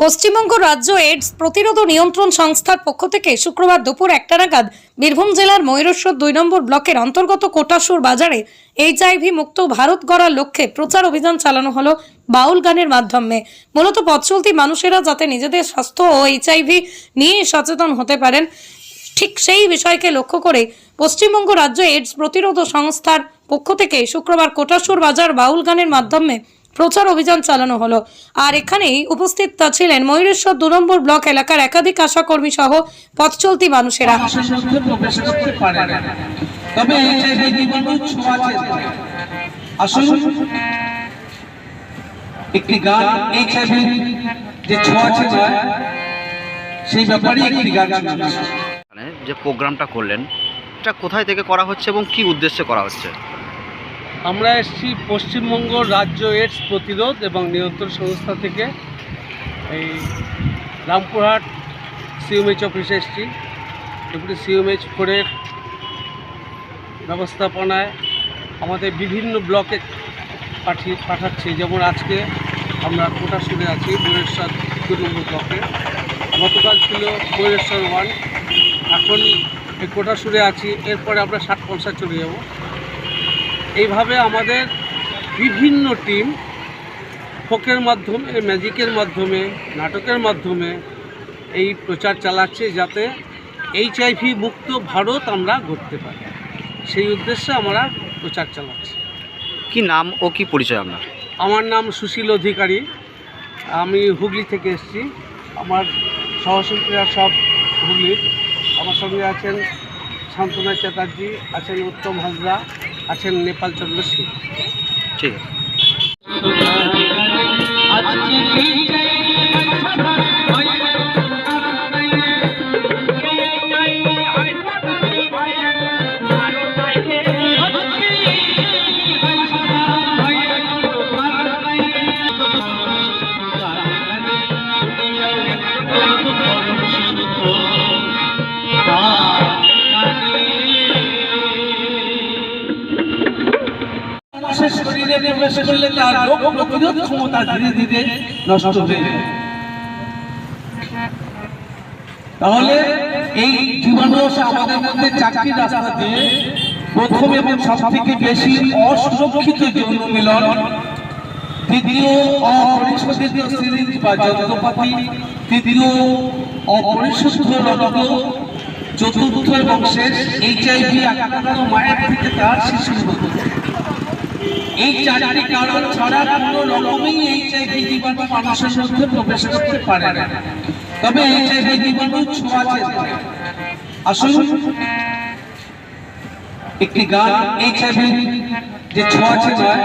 পশ্চিমবঙ্গ রাজ্য এইডস প্রতিরোধ নিয়ন্ত্রণ সংস্থার পক্ষ থেকে শুক্রবার দুপুর একটা নাগাদ বীরভূম জেলার ময়ূরেশ্বর দুই নম্বর ব্লকের অন্তর্গত কোটাসুর বাজারে এইচআইভি মুক্ত ভারত গড়ার লক্ষ্যে প্রচার অভিযান চালানো হলো বাউল গানের মাধ্যমে। মূলত পথ চলতি মানুষেরা যাতে নিজেদের স্বাস্থ্য ও এইচআইভি নিয়ে সচেতন হতে পারেন, ঠিক সেই বিষয়কে লক্ষ্য করে পশ্চিমবঙ্গ রাজ্য এইডস প্রতিরোধ সংস্থার পক্ষ থেকে শুক্রবার কোটাসুর বাজার বাউল গানের মাধ্যমে প্রচার অভিযান চালানো হলো। আর এখানেই উপস্থিত ছিলেন ময়ূরেশ্বর দু নম্বর ব্লক এলাকার একাধিক আশাকর্মী সহ পথ চলতি মানুষেরা। তবে আসুন একটি গান যে নয় সেই ব্যাপারে একটি গান যে প্রোগ্রামটা করলেন এটা কোথায় থেকে করা হচ্ছে এবং কি উদ্দেশ্যে করা হচ্ছে? আমরা এসেছি পশ্চিমবঙ্গ রাজ্য এইডস প্রতিরোধ এবং নিয়ন্ত্রণ সংস্থা থেকে। এই রামপুরহাট সিএমএইচ অফিসে এসেছি। এগুলি সিএমএইচ ফোরের ব্যবস্থাপনায় আমাদের বিভিন্ন ব্লকে পাঠিয়ে পাঠাচ্ছি। যেমন আজকে আমরা কোটাশুরে আছি ময়ূরেশ্বর দু নম্বর ব্লকে। গতকাল ছিল ময়ূরেশ্বর ওয়ান। এখন এই কোটাশুরে আছি। এরপরে আমরা ষাট পলসা চলে যাব। এইভাবে আমাদের বিভিন্ন টিম ফোকের মাধ্যমে ম্যাজিকের মাধ্যমে নাটকের মাধ্যমে এই প্রচার চালাচ্ছে যাতে এইচআইভি মুক্ত ভারত আমরা গড়তে পারি। সেই উদ্দেশ্যে আমরা প্রচার চালাচ্ছি। কি নাম ও কি পরিচয় আপনার? আমার নাম সুশীল অধিকারী। আমি হুগলি থেকে এসেছি। আমার সহশিল্পীরা সব হুগলির। আমার সঙ্গে আছেন শান্তনা চ্যাটার্জি আছেন উত্তম হাজরা। আছেন নেপাল চন্দ্র সিং ঠিক আছে। শরীরে প্রবেশ করলে তার রোগ প্রতিরোধ ক্ষমতা ধীরে ধীরে নষ্ট হয়ে যায় তাহলে এই জীবাণু আমাদের মধ্যে চারটি রাস্তা দিয়ে প্রথম এবং সব থেকে বেশি অসুরক্ষিত যৌন মিলন, তৃতীয় রক্ত, চতুর্থ এবং শেষ এইচআইভি আক্রান্ত মায়ের থেকে তার শিশুর এই চারটি কারণ ছাড়া কোনো রকমই এইচআইভি জীবাণু মানুষের মধ্যে প্রবেশ করতে পারে না তবে এইচআইভি জীবাণু ছোঁয়াচে। আসুন, একটি গান এইচআইভি যে ছোঁয়াচে নয়